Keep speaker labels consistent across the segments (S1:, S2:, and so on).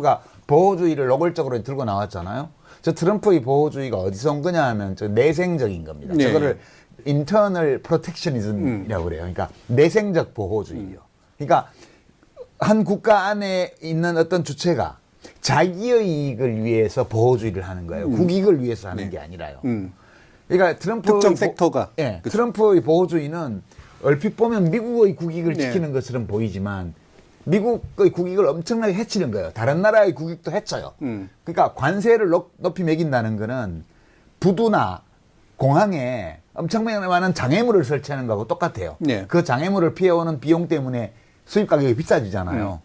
S1: 가 보호주의를 노골적으로 들고 나왔잖아요. 저 트럼프의 보호주의가 어디서 온 거냐 하면 저 내생적인 겁니다.
S2: 네.
S1: 저거를 인터널 프로텍셔니즘이라고 그래요. 그러니까 내생적 보호주의요. 그러니까 한 국가 안에 있는 어떤 주체가 자기의 이익을 위해서 보호주의를 하는 거예요. 국익을 위해서 하는
S2: 네.
S1: 게 아니라요.
S2: 음.
S1: 그러니까 트럼프
S2: 특정 섹터가.
S1: 예. 트럼프의 보호주의는 얼핏 보면 미국의 국익을
S2: 네.
S1: 지키는 것처럼 보이지만 미국의 국익을 엄청나게 해치는 거예요. 다른 나라의 국익도 해쳐요.
S2: 음.
S1: 그러니까 관세를 높, 높이 매긴다는 거는 부두나 공항에 엄청나게 많은 장애물을 설치하는 거하고 똑같아요.
S2: 네.
S1: 그 장애물을 피해오는 비용 때문에 수입 가격이 비싸지잖아요.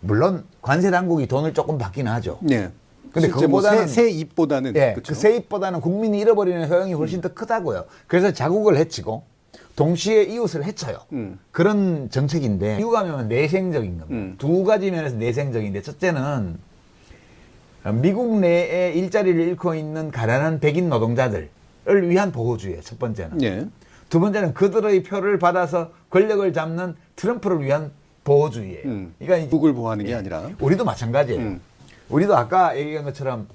S1: 물론 관세 당국이 돈을 조금 받기는 하죠.
S2: 네.
S1: 근데
S2: 실제 뭐 세, 세입보다는
S1: 예?
S2: 그
S1: 세입보다는 국민이 잃어버리는 효용이 훨씬 더 크다고요. 그래서 자국을 해치고 동시에 이웃을 해쳐요.
S2: 음.
S1: 그런 정책인데 이유가 뭐냐면 내생적인 겁니다.
S2: 음.
S1: 두 가지 면에서 내생적인데 첫째는 미국 내에 일자리를 잃고 있는 가난한 백인 노동자들을 위한 보호주의예요. 첫 번째는.
S2: 예.
S1: 두 번째는 그들의 표를 받아서 권력을 잡는 트럼프를 위한 보호주의예요.
S2: 음.
S1: 그러니까
S2: 국을 보호하는 게 아니라.
S1: 우리도 마찬가지예요.
S2: 음.
S1: 우리도 아까 얘기한 것처럼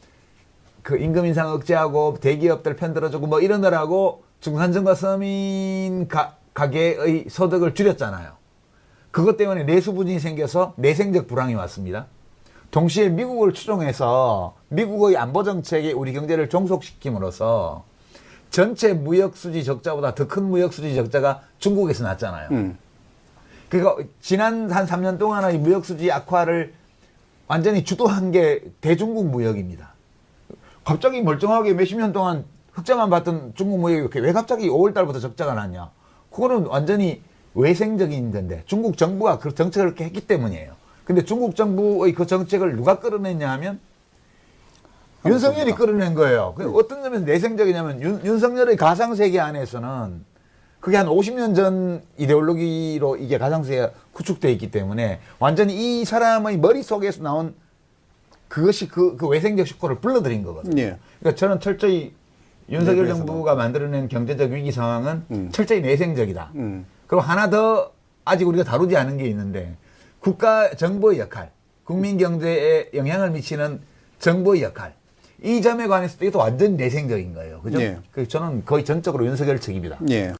S1: 그 임금 인상 억제하고 대기업들 편들어주고 뭐 이러느라고 중산층과 서민 가, 가계의 소득을 줄였잖아요. 그것 때문에 내수 부진이 생겨서 내생적 불황이 왔습니다. 동시에 미국을 추종해서 미국의 안보 정책에 우리 경제를 종속시킴으로써 전체 무역 수지 적자보다 더 큰 무역 수지 적자가 중국에서 났잖아요.
S2: 음.
S1: 그러니까 지난 한 3년 동안의 무역 수지 악화를 완전히 주도한 게 대중국 무역입니다. 갑자기 멀쩡하게 몇십 년 동안 흑자만 봤던 중국 무역이 이렇게 왜 갑자기 5월 달부터 적자가 났냐? 그거는 완전히 외생적인 건데 중국 정부가 그 정책을 그렇게 했기 때문이에요. 근데 중국 정부의 그 정책을 누가 끌어냈냐 하면 윤석열이 끌어낸 거예요. 그 어떤 점에서 내생적이냐면 윤, 윤석열의 가상세계 안에서는 그게 한 50년 전 이데올로기로 이게 가상세계가 구축되어 있기 때문에 완전히 이 사람의 머릿속에서 나온 그것이 그, 그 외생적 효과를 불러들인 거거든요.
S2: 예.
S1: 그러니까 저는 철저히 윤석열
S2: 내부에서도.
S1: 정부가 만들어낸 경제적 위기 상황은
S2: 음.
S1: 철저히 내생적이다.
S2: 음.
S1: 그리고 하나 더 아직 우리가 다루지 않은 게 있는데 국가 정부의 역할, 국민 경제에 영향을 미치는 정부의 역할 이 점에 관해서도 이것도 완전 히 내생적인 거예요. 그죠?
S2: 예.
S1: 그 저는 거의 전적으로 윤석열 측입니다.
S2: 예.